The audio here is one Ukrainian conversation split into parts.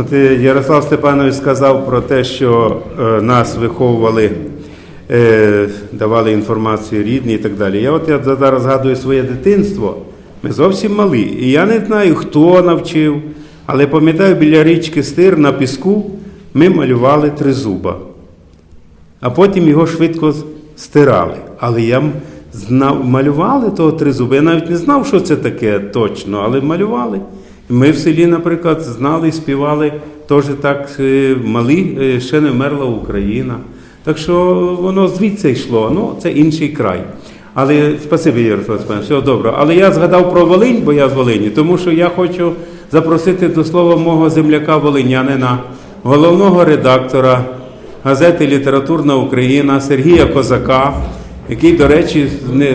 От е, Ярослав Степанович сказав про те, що е, нас виховували, е, давали інформацію рідні і так далі. Я от я зараз згадую своє дитинство. Ми зовсім малі. І я не знаю, хто навчив, але пам'ятаю, біля річки Стир на піску ми малювали тризуба. А потім його швидко стирали. Але я знав, малювали того тризуба. Я навіть не знав, що це таке точно, але малювали. Ми в селі, наприклад, знали співали теж так е, малі, е, ще не вмерла Україна. Так що воно звідси йшло, ну це інший край. Але спасибі, Ярослав всього доброго. Але я згадав про Волинь, бо я з Волині, тому що я хочу запросити до слова мого земляка волинянина, головного редактора газети Літературна Україна Сергія Козака, який, до речі,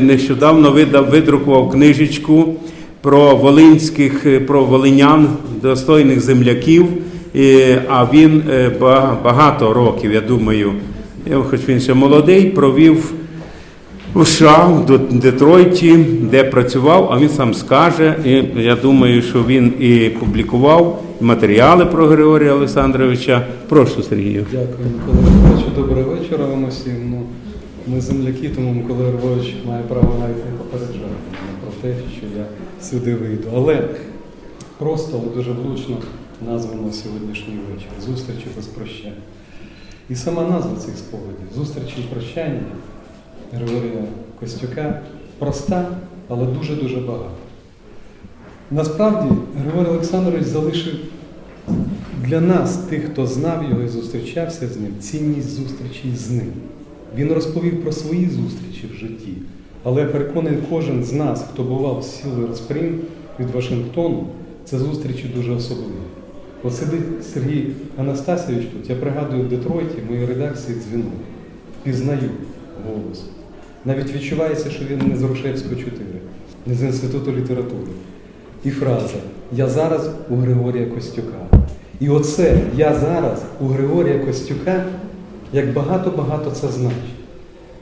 нещодавно видав, видрукував книжечку про волинських, е, про волинян, достойних земляків. А він е, багато років, я думаю, хоч він ще молодий, провів у США, в Детройті, де працював, а він сам скаже. І я думаю, що він і публікував матеріали про Григорія Олександровича. Прошу, Сергію. Дякую, Микола Григоровичу. Доброго вечора вам усім. Ну, ми земляки, тому Микола Григорович має право навіть не попереджати про те, що я сюди вийду. Але просто, дуже влучно названо сьогоднішній вечір зустрічі без прощання. І сама назва цих спогадів зустрічі і прощання Григорія Костюка проста, але дуже-дуже багата. Насправді Григорій Олександрович залишив для нас, тих, хто знав його і зустрічався з ним, цінність зустрічі з ним. Він розповів про свої зустрічі в житті, але переконаний, кожен з нас, хто бував в Сілвер Спрінг від Вашингтону, це зустрічі дуже особливі. От сидить Сергій Анастасійович тут, я пригадую в Детройті, в моїй редакції дзвінок, впізнаю голос. Навіть відчувається, що він не з Грушевського 4, не з Інституту літератури. І фраза Я зараз у Григорія Костюка. І оце я зараз у Григорія Костюка, як багато-багато це значить.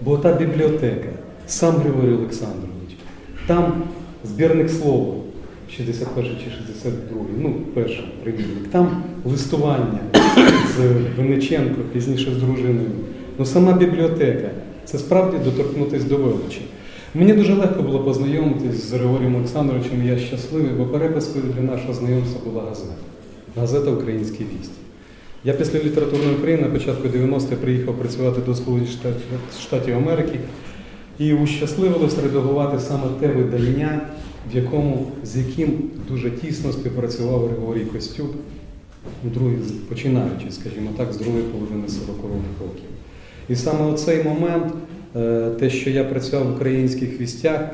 Бо та бібліотека, сам Григорій Олександрович, там збірник слова, 61 чи 62, ну, перший примірник, там листування з Винниченко, пізніше з дружиною. Ну, сама бібліотека, це справді доторкнутися до величі. Мені дуже легко було познайомитись з Григорієм Олександровичем, я щасливий, бо перепискою для нашого знайомства була газета. Газета Українські вісті. Я після літературної України на початку 90-х приїхав працювати до Сполучених Штатів Америки і ущасливилось редагувати саме те видання, в якому, з яким дуже тісно співпрацював Григорій Костюк, у другій, починаючи, скажімо так, з другої половини 40-х років. І саме у цей момент, е, те, що я працював в українських вістях,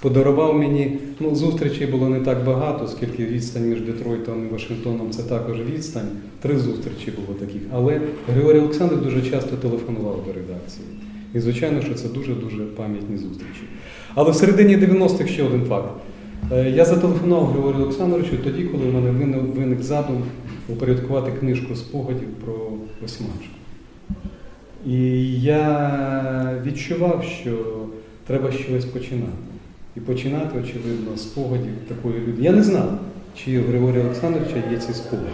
подарував мені, ну, зустрічей було не так багато, оскільки відстань між Детройтом і Вашингтоном це також відстань. Три зустрічі було таких. Але Григорій Олександрович дуже часто телефонував до редакції. І, звичайно, що це дуже-дуже пам'ятні зустрічі. Але в середині 90-х ще один факт. Е, Я зателефонував Григорію Олександровичу тоді, коли в мене виник- задум упорядкувати книжку спогадів про Осьмашку. І я відчував, що треба щось починати. І починати, очевидно, з спогадів такої людини. Я не знав, чи у Григорія Олександровича є ці спогади.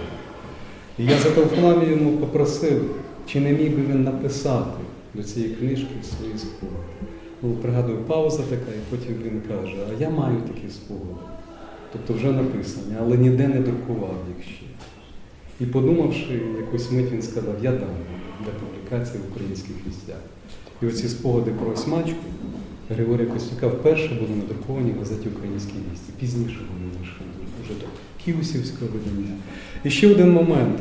І я зателефонував йому, попросив, чи не міг би він написати до цієї книжки свої спогади. Ну, пригадую, пауза така, і потім він каже, а я маю такі спогади. Тобто вже написані, але ніде не друкував їх ще. І подумавши, якусь мить він сказав, я дам для публікації в українських вістях. І оці спогади про осьмачку Григорія Костюка вперше були надруковані в газеті Українські вісті. Пізніше вони вийшли вже до Київсівського видання. І ще один момент.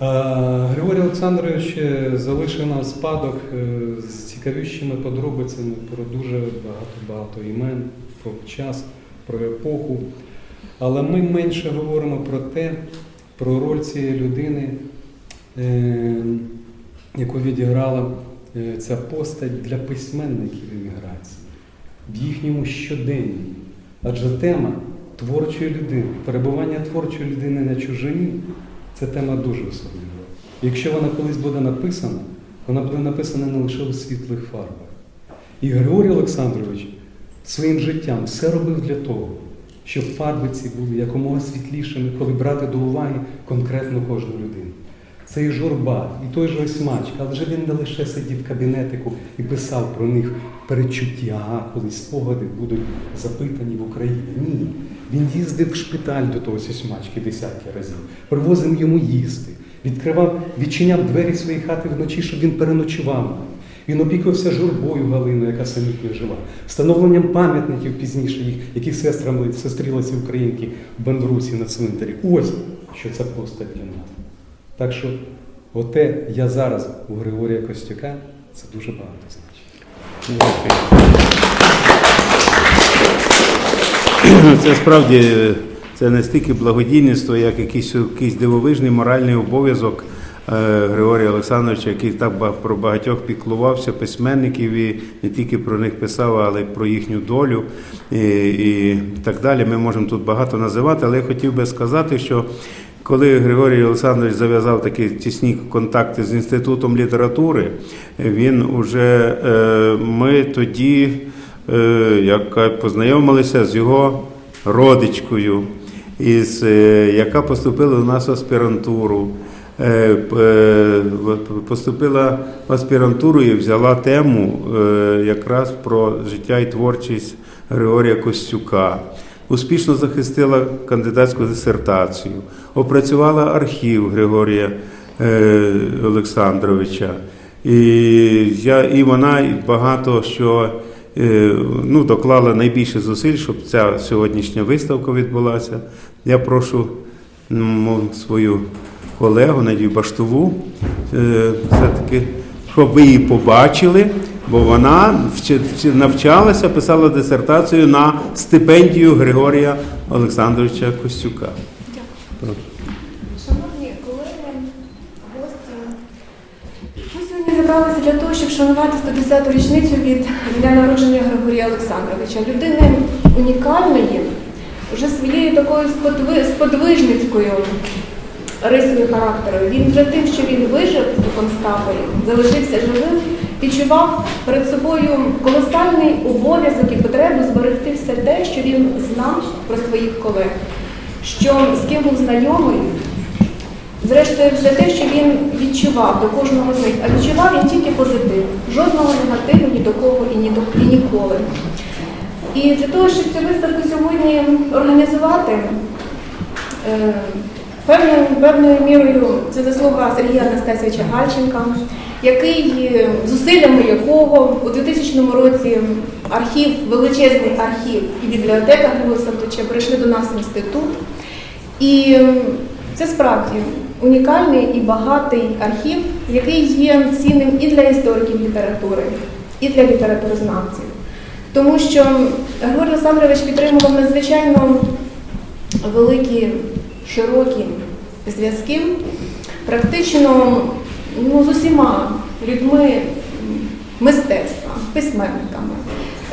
Григорій Олександрович е, залишив нам спадок е, з цікавішими подробицями про дуже багато-багато імен, про час, про епоху. Але ми менше говоримо про те, про роль цієї людини, е, яку відіграла ця постать для письменників еміграції, в їхньому щоденні. Адже тема творчої людини, перебування творчої людини на чужині це тема дуже особлива. Якщо вона колись буде написана, вона буде написана не лише у світлих фарбах. І Григорій Олександрович своїм життям все робив для того, щоб фарби ці були якомога світлішими, коли брати до уваги конкретно кожну людину. Це і журба, і той же Осьмач, але ж він не лише сидів в кабінетику і писав про них передчуття, коли спогади будуть запитані в Україні. Ні. Він їздив в шпиталь до того Сосьмачки десятки разів, привозив йому їсти, відкривав, відчиняв двері своєї хати вночі, щоб він переночував. Він опікувався журбою Галиною, яка самітньо жила, встановленням пам'ятників пізніше їх, які сестрами сестрілися українки в Бандрусі на цвинтарі. Ось що це постать для нас. Так що, оте я зараз у Григорія Костюка, це дуже багато значить. Це справді це не стільки благодійництво, як якийсь, якийсь дивовижний моральний обов'язок е, Григорія Олександровича, який так про багатьох піклувався, письменників і не тільки про них писав, але й про їхню долю і, і так далі. Ми можемо тут багато називати, але я хотів би сказати, що коли Григорій Олександрович зав'язав такі тісні контакти з інститутом літератури, він уже е, ми тоді е, як познайомилися з його родичкою, із, е, яка поступила у нас в аспірантуру. Поступила в аспірантуру і взяла тему якраз про життя і творчість Григорія Костюка. Успішно захистила кандидатську дисертацію, опрацювала архів Григорія е, Олександровича. І, я, і вона багато що е, ну, доклала найбільше зусиль, щоб ця сьогоднішня виставка відбулася. Я прошу м, свою колегу Надію Баштову, е, все-таки, щоб ви її побачили, бо вона навчалася, писала дисертацію на стипендію Григорія Олександровича Костюка. Прошу. Шановні колеги, гості, ми сьогодні зібралися для того, щоб вшанувати 110-ту річницю від дня народження Григорія Олександровича, людини унікальної, вже своєю такою сподви- сподвижницькою рисою характеру. Він вже тим, що він вижив у концтаборі, залишився живим, відчував перед собою колосальний обов'язок і потребу зберегти все те, що він знав про своїх колег, що з ким був знайомий, Зрештою, все те, що він відчував до кожного з них, а відчував він тільки позитив, жодного негативу ні до кого і ні, до, і ніколи. І для того, щоб цю виставку сьогодні організувати, е, певною, певною мірою це заслуга Сергія Анастасійовича Гальченка, який зусиллями якого у 2000 році архів, величезний архів і бібліотека Григорія Савтовича прийшли до нас в інститут. І це справді унікальний і багатий архів, який є цінним і для істориків літератури, і для літературознавців. Тому що Григорій Олександрович підтримував надзвичайно великі, широкі зв'язки, практично ну, з усіма людьми мистецтва, письменниками,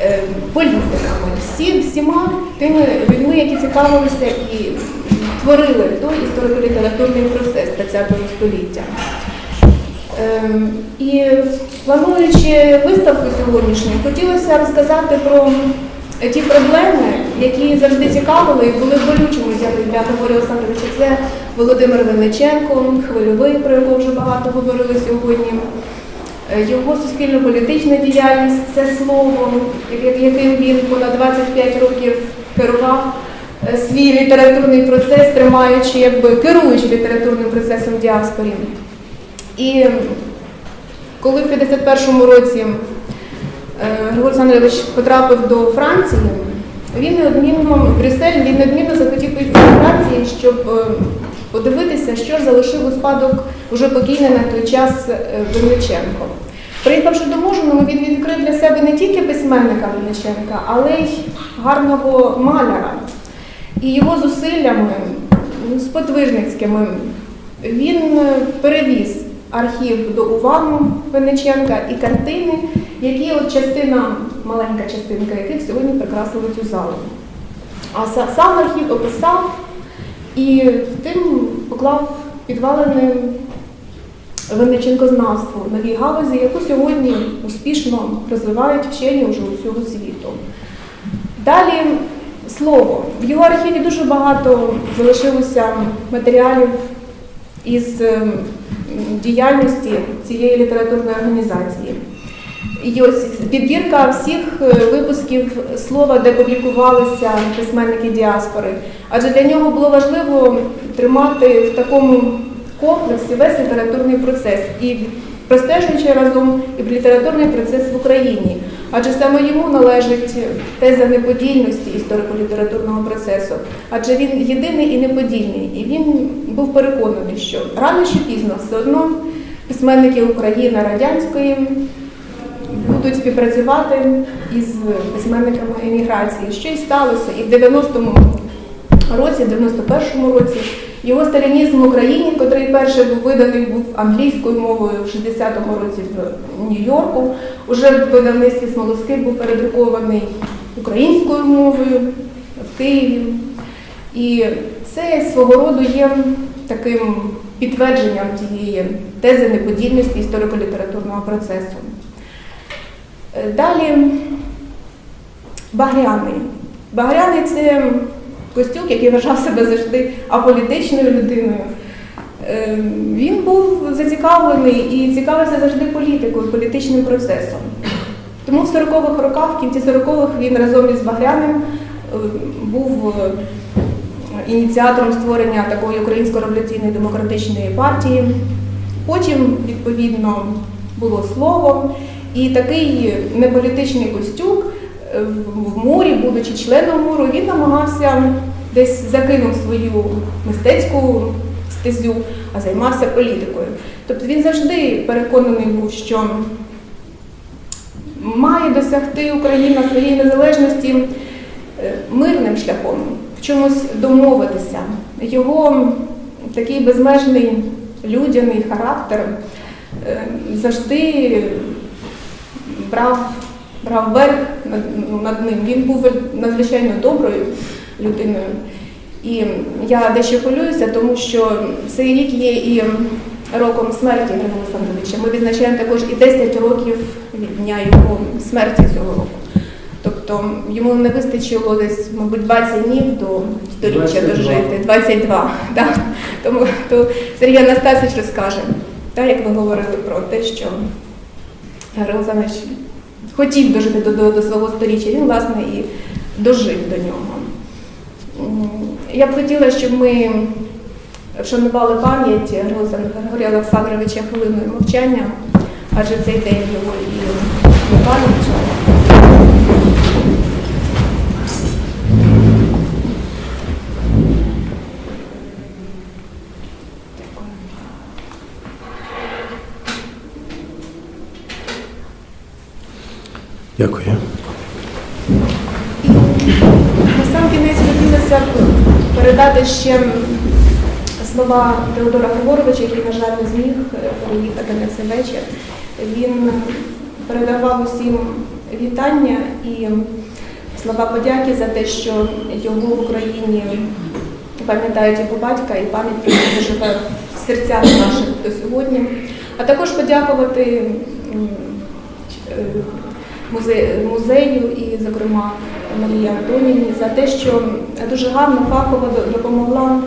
е, політиками, всі, всіма тими людьми, які цікавилися і творили той історико-літературний процес ХХ століття. Ем, І плануючи виставку сьогоднішню, хотілося розказати про ті проблеми, які завжди цікавили і були болючими для Григорія Олександровича. Це Володимир Винниченко, хвильовий, про якого вже багато говорили сьогодні. Е, Його суспільно-політична діяльність це слово, яким він понад 25 років керував е, свій літературний процес, тримаючи, якби керуючи літературним процесом в діаспорі. І коли в 51-му році Григорій Олександрович потрапив до Франції, він неодмінно Брюссель, він неодмінно захотів поїхати до Франції, щоб е, подивитися, що залишив у спадок уже покійний на той час е, Винниченко. Приїхавши до Мужиного, він відкрив для себе не тільки письменника Винниченка, але й гарного маляра. І його зусиллями ну, сподвижницькими він е, перевіз архів до уваги Винниченка і картини, які от частина, маленька частинка яких сьогодні прикрасили цю залу. А сам архів описав і тим поклав підвалини Винниченкознавству новій галузі, яку сьогодні успішно розвивають вчені вже усього світу. Далі слово. В його архіві дуже багато залишилося матеріалів із ем, діяльності цієї літературної організації. І ось підбірка всіх е, випусків слова, де публікувалися письменники діаспори. Адже для нього було важливо тримати в такому комплексі весь літературний процес і простежуючи разом і літературний процес в Україні. Адже саме йому належить теза неподільності історико-літературного процесу, адже він єдиний і неподільний. І він був переконаний, що рано чи пізно все одно письменники України радянської будуть співпрацювати із письменниками еміграції, що і сталося. І в 90-му році, в 91-му році, його сталінізм в Україні, котрий перший був виданий був англійською мовою в 60-му році в Нью-Йорку, уже в видавництві Смолоскип був передрукований українською мовою в Києві. І це свого роду є таким підтвердженням тієї тези неподільності історико-літературного процесу. Е, Далі Багряний. Багряний це Костюк, який вважав себе завжди аполітичною людиною. Е, Він був зацікавлений і цікавився завжди політикою, політичним процесом. Тому в 40-х роках, в кінці 40-х, він разом із Багряним е, був е, ініціатором створення такої української революційної демократичної партії. Потім, відповідно, було слово, і такий неполітичний Костюк в- мурі, будучи членом муру, він намагався десь закинув свою мистецьку стезю, а займався політикою. Тобто він завжди переконаний був, що має досягти Україна своєї незалежності е, мирним шляхом, в чомусь домовитися. Його такий безмежний людяний характер е, завжди брав, брав верх над, ну, над ним. Він був надзвичайно доброю людиною. І я дещо хвилююся, тому що цей рік є і роком смерті Григорія Олександровича. Ми відзначаємо також і 10 років від дня його смерті цього року. Тобто йому не вистачило десь, мабуть, 20 днів до сторіччя 22. дожити, 22. Да. Тому то Сергій Анастасович розкаже, так як ви говорили про те, що Олександрович хотів дожити до, до, до свого сторіччя, він, власне, і дожив до нього. Я б хотіла, щоб ми вшанували пам'ять Григорія Олександровича хвилиною мовчання, адже цей день його і пам'ять. Дякую. На сам кінець хотілося б передати ще слова Теодора Григоровича, який, на жаль, не зміг переїхати на цей вечір. Він передавав усім вітання і слова подяки за те, що його в Україні пам'ятають його батька, і пам'ять про нього живе в серцях наших до сьогодні. А також подякувати е, музею і, зокрема, Марії Антонівні за те, що дуже гарно фахово допомогла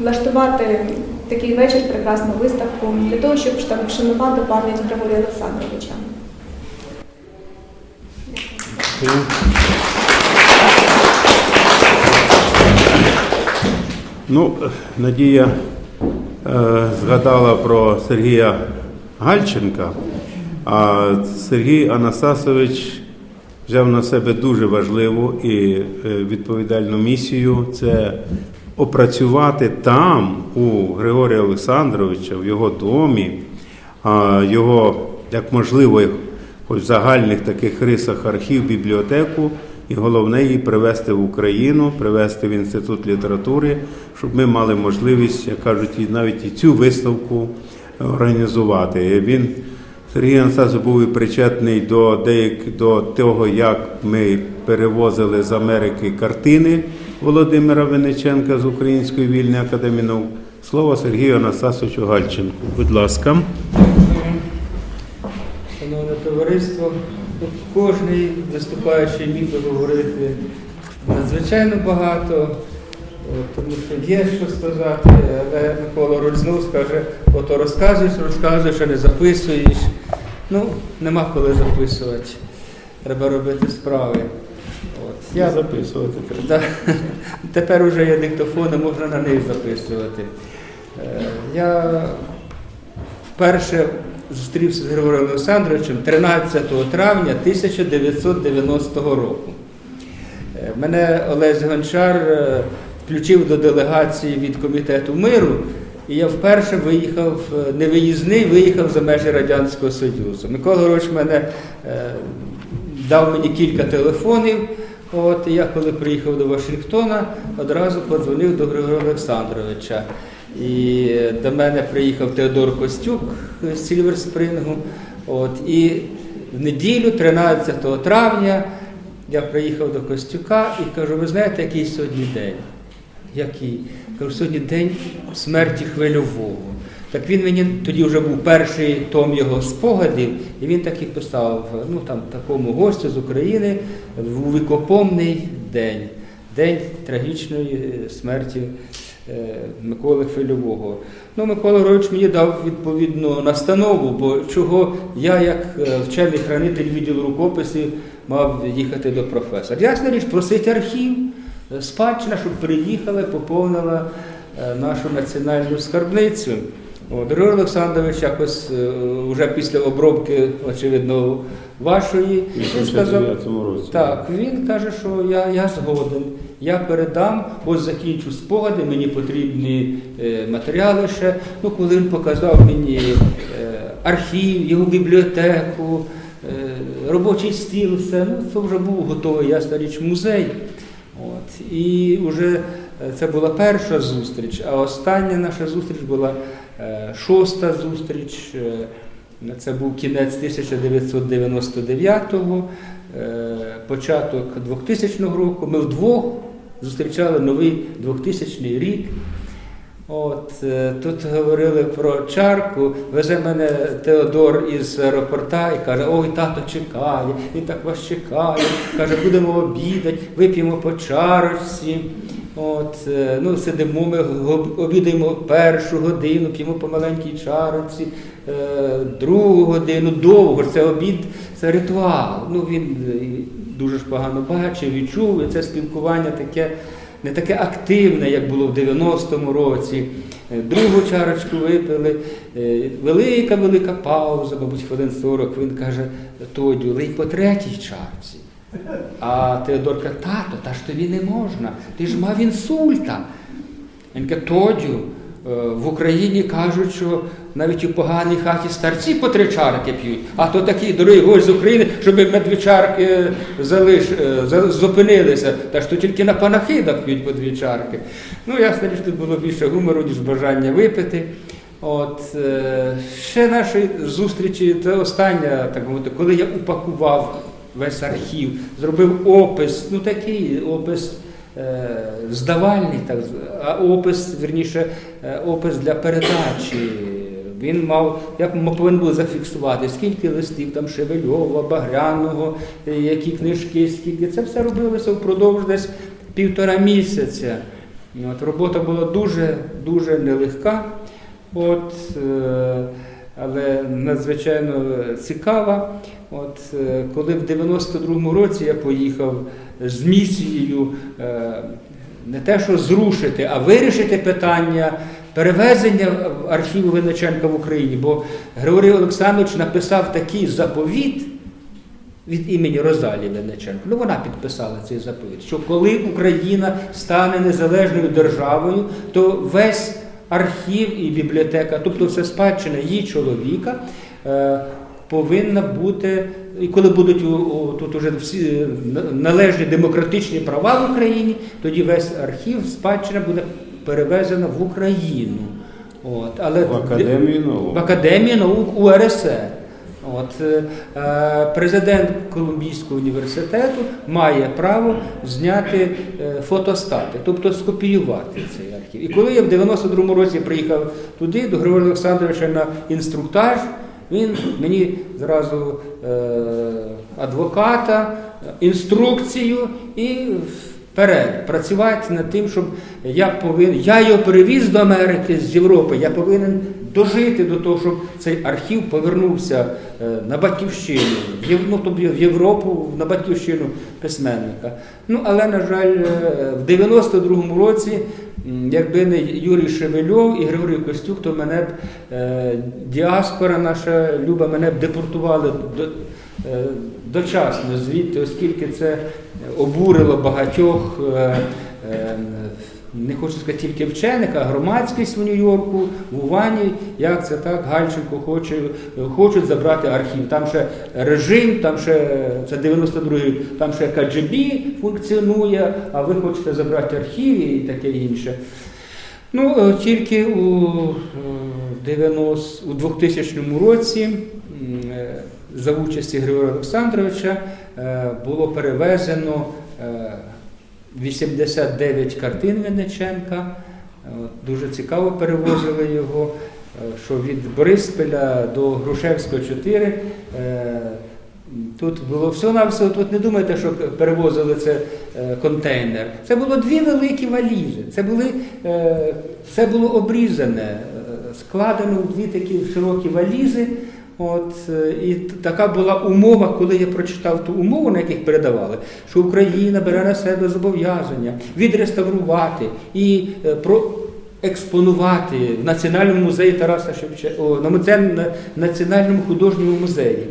влаштувати такий вечір, прекрасну виставку для того, щоб вшанувати пам'ять Григорія Олександровича. Ну, Надія е, згадала про Сергія Гальченка, а Сергій Анастасович взяв на себе дуже важливу і е, відповідальну місію це опрацювати там, у Григорія Олександровича, в його домі, його, як можливо, хоч в загальних таких рисах архів, бібліотеку, і головне її привезти в Україну, привезти в інститут літератури, щоб ми мали можливість, як кажуть, навіть і цю виставку організувати. Він Сергій Анастасович був і причетний до деяк, до того, як ми перевозили з Америки картини Володимира Вениченка з Української вільної академії наук. Слово Сергію Анастасовичу Гальченку. Будь ласка. Шановне товариство, кожний виступаючий міг би говорити Надзвичайно багато, тому що є що сказати, але Микола Рользнув скаже, ото розказуєш, розказуєш, а не записуєш. Ну, нема коли записувати. Треба робити справи. От. Я записувати треба. Да. Тепер вже є диктофони, можна на них записувати. Е, Я вперше зустрівся з Григорієм Олександровичем 13 травня 1990 року. Е, Мене Олесь Гончар е, включив до делегації від комітету миру, і я вперше виїхав, е, невиїзний, виїхав за межі Радянського Союзу. Микола Григорович мене е, дав мені кілька телефонів. От, і я коли приїхав до Вашингтона, одразу подзвонив до Григорія Олександровича. І до мене приїхав Теодор Костюк з Сільверспрингу. От, і в неділю, 13 травня, я приїхав до Костюка і кажу, ви знаєте, який сьогодні день? Який? Кажу, сьогодні день смерті хвильового. Так він мені тоді вже був перший том його спогадів, і він так і писав: ну там такому гостю з України в вікопомний день, день трагічної е, смерті е, Миколи Хвильового. Ну, Микола Григорович мені дав відповідну настанову, бо чого я, як е, вчений хранитель відділу рукописів, мав їхати до професора. Ясна річ, просить архів, спадщина, щоб приїхала, поповнила е, нашу національну скарбницю. Григорій Олександрович якось е, уже після обробки, очевидно, вашої, він сказав, так, він каже, що я, я згоден. Я передам, ось закінчу спогади, мені потрібні е, матеріали ще. Ну, коли він показав мені е, архів, його бібліотеку, е, робочий стіл, все, ну, це вже був готовий, ясна річ, музей. От. І вже е, це була перша зустріч, а остання наша зустріч була е, шоста зустріч. е, Це був кінець 1999-го, е, початок 2000 року. Ми вдвох зустрічали новий 2000 рік. От, е, тут говорили про чарку, везе мене Теодор із аеропорта і каже, ой, тато чекає, він так вас чекає. Каже, будемо обідати, вип'ємо по чарочці. От, е, ну, сидимо, ми обідаємо першу годину, п'ємо по маленькій чарці, е, другу годину, довго це обід, це ритуал. Ну, він дуже ж погано бачив, відчув, і це спілкування таке не таке активне, як було в 90-му році. Е, Другу чарочку випили, е, велика, велика пауза, мабуть, хвилин 40. Він каже, Тодю, лий по третій чарці. А Теодор каже, тато, та ж тобі не можна, ти ж мав інсульта. Він каже, Тодю, в Україні кажуть, що навіть у поганій хаті старці по три чарки п'ють, а то такий дорогий гость з України, щоб ми дві чарки залиш, е, зупинилися, та ж то тільки на панахидах п'ють по дві чарки. Ну, ясно, що тут було більше гумору, ніж бажання випити. От, е, ще наші зустрічі, це остання, так мовити, коли я упакував весь архів, зробив опис, ну такий опис е, здавальний, так, опис, верніше, е, опис для передачі. Він мав, як повинен був зафіксувати, скільки листів там Шевельова, Багряного, е, які книжки, скільки. Це все робилося впродовж десь півтора місяця. От, робота була дуже, дуже нелегка. От, е, але надзвичайно цікава. От, е, коли в 92-му році я поїхав з місією е, не те, що зрушити, а вирішити питання перевезення архіву Винниченка в Україні. Бо Григорій Олександрович написав такий заповіт від імені Розалії Винниченко. Ну, вона підписала цей заповіт, що коли Україна стане незалежною державою, то весь архів і бібліотека, тобто все спадщина її чоловіка, е, повинна бути, і коли будуть у, тут уже всі е, належні демократичні права в Україні, тоді весь архів спадщина буде перевезена в Україну. От, але В Академію наук. в Академії наук УРСР. От, е, президент Колумбійського університету має право зняти е, фотостати, тобто скопіювати цей архів. І коли я в 92-му році приїхав туди, до Григорія Олександровича на інструктаж, він мені зразу е, адвоката, інструкцію і вперед, працювати над тим, щоб я повинен, я його перевіз до Америки з Європи, я повинен дожити до того, щоб цей архів повернувся е, на батьківщину, ну, тобто в Європу, на батьківщину письменника. Ну, але, на жаль, е, в 92-му році, якби не Юрій Шевельов і Григорій Костюк, то мене б е, діаспора наша люба мене б депортували до, дочасно звідти, оскільки це обурило багатьох. Е, е, не хочу сказати тільки вчених, а громадськість в Нью-Йорку, в Увані, як це так, Гальченко хоче, хочуть забрати архів. Там ще режим, там ще це 92-й, там ще КГБ функціонує, а ви хочете забрати архів і таке інше. Ну, е, тільки у, е, 90, у 2000 році е, за участі Григорія Олександровича е, було перевезено е, 89 картин Винниченка. Дуже цікаво перевозили його, е, що від Бориспіля до Грушевського 4. е, Тут було все на все. Тут не думайте, що перевозили це е, контейнер. Це було дві великі валізи. Це були, е, все було обрізане, е, складено в дві такі широкі валізи. От, е, і така була умова, коли я прочитав ту умову, на яких передавали, що Україна бере на себе зобов'язання відреставрувати і е, про. Експонувати в Національному музеї Тараса Шевченка, на Національному художньому музеї.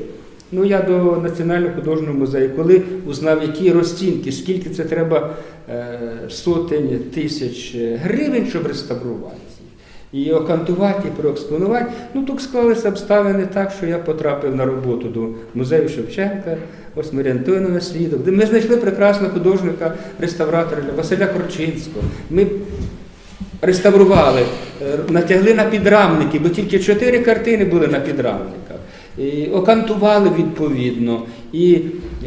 Ну, я до Національного художнього музею, коли узнав, які розцінки, скільки це треба е, сотень тисяч гривень, щоб реставрувати. І окантувати, і проекспонувати. Ну, тут склалися обставини так, що я потрапив на роботу до музею Шевченка, ось орієнтуємо свідок. Ми знайшли прекрасного художника, реставратора Василя Корчинського. Ми реставрували, е, натягли на підрамники, бо тільки чотири картини були на підрамниках. І окантували відповідно. І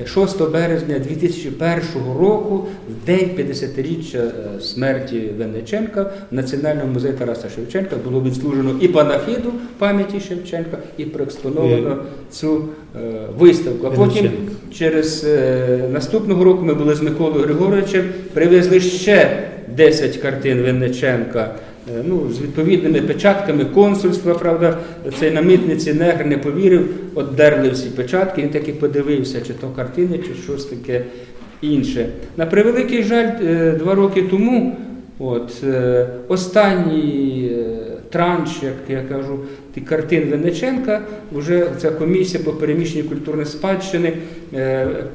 6 березня 2001 року, в день 50-річчя е, смерті Винниченка, в Національному музеї Тараса Шевченка було відслужено і панахиду пам'яті Шевченка, і проекспоновано цю е, виставку. А потім через е, наступного року ми були з Миколою Григоровичем, привезли ще 10 картин Винниченка. Е, Ну, з відповідними печатками консульства, правда, цей на митниці негр не повірив, оддерли всі печатки, він таки подивився, чи то картини, чи щось таке інше. На превеликий жаль, е, два роки тому, от, е, останній транш, як я кажу, ті картин Винниченка, вже ця комісія по переміщенню культурної спадщини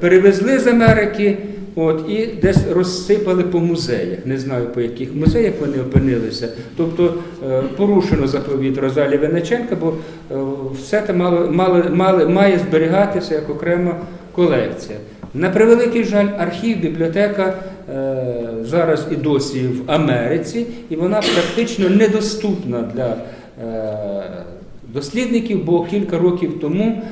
перевезли з Америки. От, і десь розсипали по музеях. Не знаю по яких музеях вони опинилися. Тобто е, порушено заповіт Розалі Винниченка, бо е, все це мало, мало, мало, має зберігатися як окрема колекція. На превеликий жаль, архів, бібліотека е, зараз і досі в Америці, і вона практично недоступна для дослідників, бо кілька років тому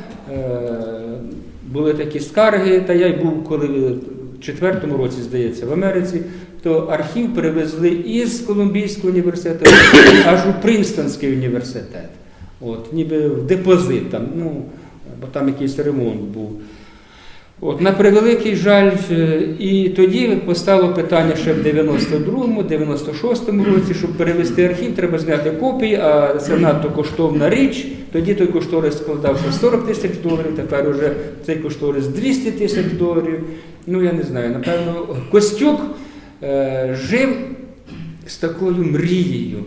були такі скарги, та я й був коли в четвертому році, здається, в Америці, то архів перевезли із Колумбійського університету аж у Принстонський університет. От, ніби в депозит там, ну, бо там якийсь ремонт був. От, на превеликий жаль, е, і тоді постало питання ще в 92-му, 96-му році, щоб перевести архів, треба зняти копії, а це надто коштовна річ. Тоді той кошторис складався 40 тисяч доларів, тепер уже цей кошторис 200 тисяч доларів. Ну, я не знаю, напевно, Костюк е, жив з такою мрією,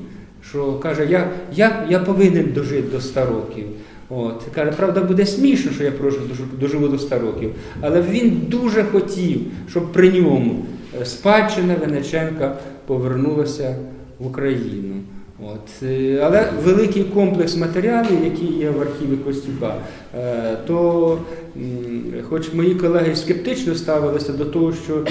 що каже, я, я, я повинен дожити до 100 років. От. Каже, правда, буде смішно, що я прошу доживу до 100 років. Але він дуже хотів, щоб при ньому е, спадщина Венеченка повернулася в Україну. От. е, Але великий комплекс матеріалів, які є в архіві Костюка, е, то хоч мої колеги скептично ставилися до того, що е,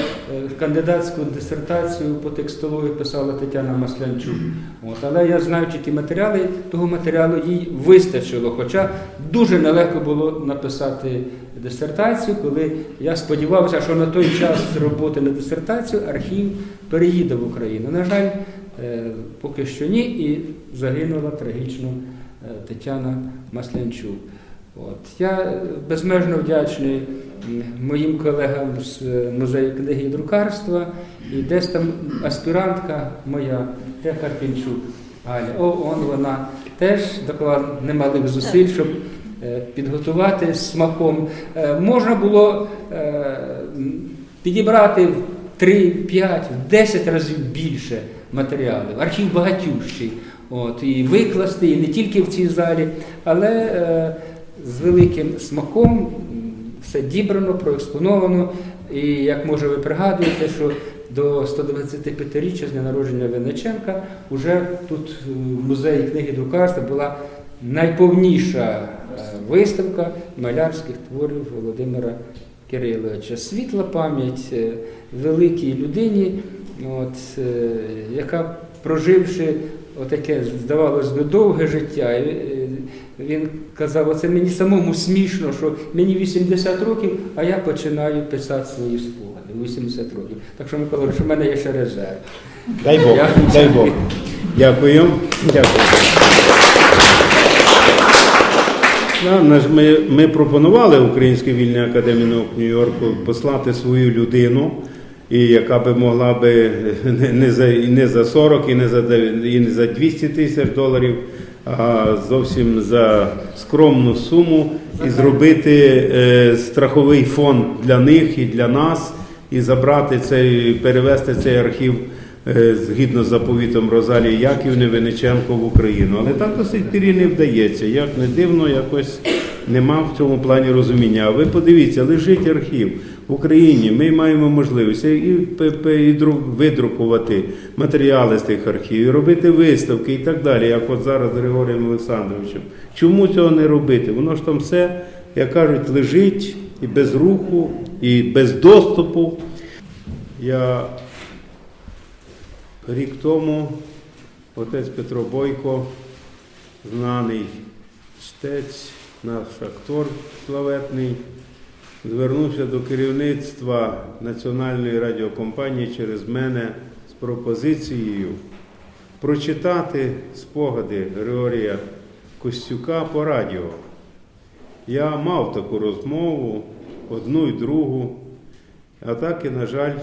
кандидатську дисертацію по текстології писала Тетяна Маслянчук. От. Але я знаючи ті матеріали, того матеріалу їй вистачило. Хоча дуже нелегко було написати дисертацію, коли я сподівався, що на той час роботи на дисертацію архів переїде в Україну. На жаль, поки що ні, і загинула трагічно е, Тетяна Маслянчук. От. Я безмежно вдячний моїм колегам з е, музею книги і друкарства, і десь там аспірантка моя, де Карпінчук Галя. О, он вона теж доклала немалих зусиль, щоб е, підготувати смаком. Е, Можна було е, підібрати в 3, 5, в 10 разів більше матеріалів. Архів багатющий. От, і викласти, і не тільки в цій залі, але е, з великим смаком все дібрано, проекспоновано. І як може ви пригадуєте, що до 125-річчя з дня народження Винниченка вже тут е, в музеї книги друкарства була найповніша е, виставка малярських творів Володимира Кириловича. Світла пам'ять е, великій людині, от, е, яка проживши отаке, здавалось би, довге життя. е, Він казав, оце мені самому смішно, що мені 80 років, а я починаю писати свої спогади. 80 років. Так що Микола, Леонідович, у мене є ще резерв. Дай Бог, Дякую. дай Бог. Дякую. Дякую. Ми, ми пропонували Українській вільній академії наук Нью-Йорку послати свою людину, і яка би могла би не, не, за, не за 40, і не за, і не за 200 тисяч доларів, а зовсім за скромну суму і зробити е, страховий фонд для них і для нас, і забрати цей, перевести цей архів е, згідно з заповітом Розалії Яківни Вениченко в Україну. Але так до сих пір і не вдається. Як не дивно, якось нема в цьому плані розуміння. А ви подивіться, лежить архів в Україні. Ми маємо можливість і, і дру- видрукувати матеріали з тих архівів, робити виставки і так далі, як от зараз з Григорієм Олександровичем. Чому цього не робити? Воно ж там все, як кажуть, лежить і без руху, і без доступу. Я Рік тому отець Петро Бойко, знаний чтець, наш актор славетний, звернувся до керівництва Національної радіокомпанії через мене з пропозицією прочитати спогади Григорія Костюка по радіо. Я мав таку розмову, одну і другу, а так і, на жаль,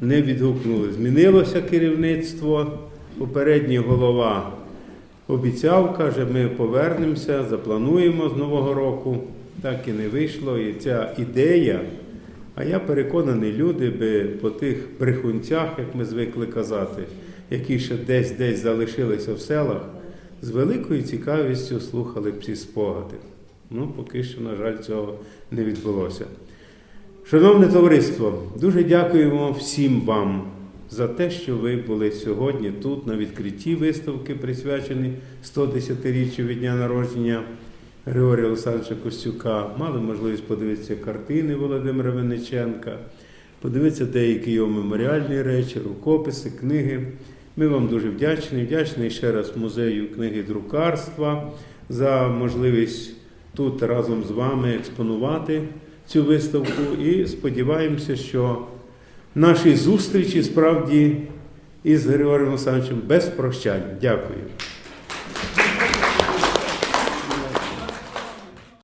не відгукнули. Змінилося керівництво, попередній голова обіцяв, каже, ми повернемося, заплануємо з Нового року. Так і не вийшло. І ця ідея, а я переконаний, люди би по тих брехунцях, як ми звикли казати, які ще десь-десь залишилися в селах, з великою цікавістю слухали б ці спогади. Ну, поки що, на жаль, цього не відбулося. Шановне товариство, дуже дякуємо всім вам за те, що ви були сьогодні тут на відкритті виставки, присвяченій 110-річчю від дня народження Григорія Олександровича Костюка. Мали можливість подивитися картини Володимира Винниченка, подивитися деякі його меморіальні речі, рукописи, книги. Ми вам дуже вдячні. Вдячний ще раз музею книги друкарства за можливість тут разом з вами експонувати цю виставку і сподіваємося, що наші зустрічі справді із Григорієм Олександровичем без прощань. Дякую.